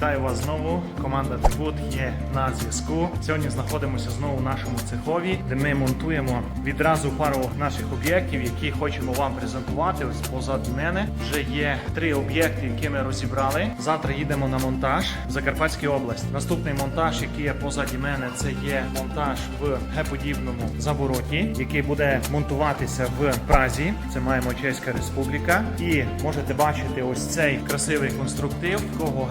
Вітаю вас знову. Команда Дебут є на зв'язку. Сьогодні знаходимося знову в нашому цехові, де ми монтуємо відразу пару наших об'єктів, які хочемо вам презентувати. Ось позаду мене вже є три об'єкти, які ми розібрали. Завтра їдемо на монтаж в Закарпатській області. Наступний монтаж, який є позаді мене, це є монтаж в Г-подібному завороті, який буде монтуватися в Празі. Це маємо Чеська Республіка. І можете бачити ось цей красивий конструктив такого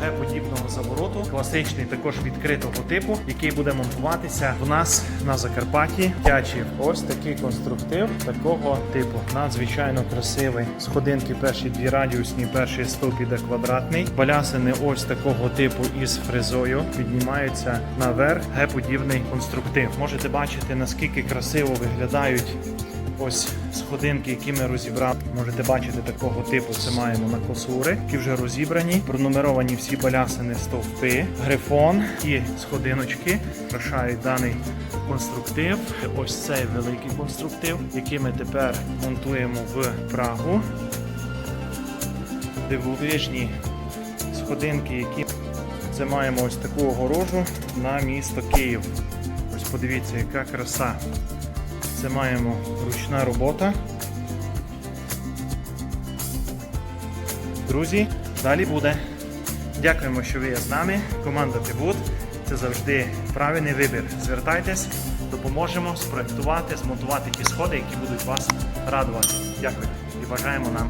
Г-подібного завороту, класичний також відкритого типу, який буде монтуватися в нас на Закарпатті. Тячів. Ось такий конструктив такого типу. Надзвичайно красивий. Сходинки перші дві радіусні, перший стовп іде квадратний. Балясини ось такого типу із фрезою піднімаються наверх. Г-подібний конструктив. Можете бачити наскільки красиво виглядають Ось сходинки, які ми розібрали. Можете бачити такого типу. Це маємо на косури, які вже розібрані. Пронумеровані всі балясини стовпи, грифон і сходиночки прикрашають даний конструктив. Ось цей великий конструктив, який ми тепер монтуємо в Прагу. Дивовижні сходинки, які це маємо ось таку огорожу на місто Київ. Ось подивіться, яка краса. Це маємо ручна робота. Друзі, далі буде. Дякуємо, що ви є з нами. Команда Тибут. Це завжди правильний вибір. Звертайтесь, допоможемо спроектувати, змонтувати ті сходи, які будуть вас радувати. Дякую і бажаємо нам